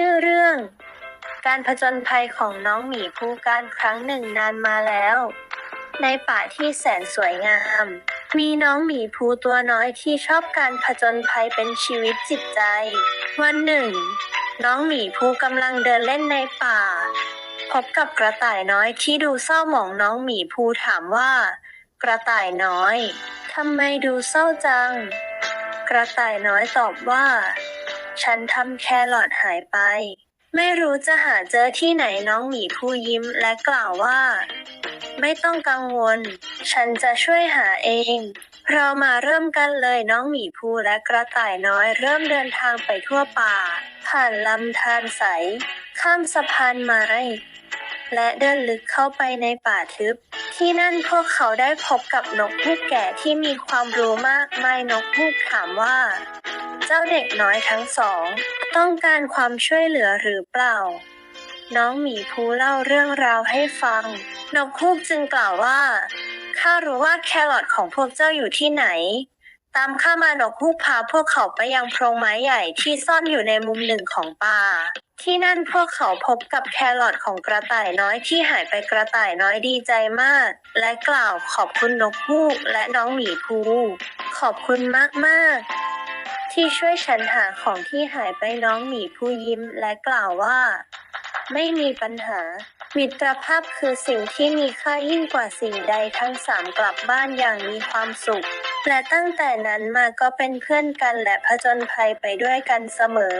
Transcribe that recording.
ชื่อเรื่อง การผจญภัยของน้องหมีภูการครั้งหนึ่งนานมาแล้ว ในป่าที่แสนสวยงาม มีน้องหมีภูตัวน้อยที่ชอบการผจญภัยเป็นชีวิตจิตใจ วันหนึ่ง น้องหมีภูกำลังเดินเล่นในป่า พบกับกระต่ายน้อยที่ดูเศร้าหมองน้องหมีภูถามว่า กระต่ายน้อยทำไมดูเศร้าจัง กระต่ายน้อยตอบว่า ฉันทำแครอทหายไป ไม่รู้จะหาเจอที่ไหนน้องหมีผู้ยิ้มและกล่าวว่า ไม่ต้องกังวล ฉันจะช่วยหาเอง เรามาเริ่มกันเลยน้องหมีภูและกระต่ายน้อยเริ่มเดินทางไปทั่วป่า ผ่านลำธารใส ข้ามสะพานไม้และเดินลึกเข้าไปในป่าทึบ ที่นั่นพวกเขาได้พบกับนกฮูกแก่ที่มีความรู้มากมายนกฮูกถามว่า เจ้าเด็กน้อยทั้งสอง ต้องการความช่วยเหลือหรือเปล่า น้องหมีภูเล่าเรื่องราวให้ฟัง นกฮูกจึงกล่าวว่าข้ารู้ว่าแครอทของพวกเจ้าอยู่ที่ไหน ตามข้ามานกฮูกพาพวกเขาไปยังโพรงไม้ใหญ่ที่ซ่อนอยู่ในมุมหนึ่งของป่า ที่นั่นพวกเขาพบกับแครอทของกระต่ายน้อยที่หายไปกระต่ายน้อยดีใจมาก และกล่าวขอบคุณนกฮูกและน้องหมีภู ขอบคุณมากๆ ที่ช่วยฉันหาของที่หายไปน้องหมีผู้ยิ้มและกล่าวว่า ไม่มีปัญหา มิตรภาพคือสิ่งที่มีค่ายิ่งกว่าสิ่งใดทั้งสามกลับบ้านอย่างมีความสุข และตั้งแต่นั้นมาก็เป็นเพื่อนกันและผจญภัยไปด้วยกันเสมอ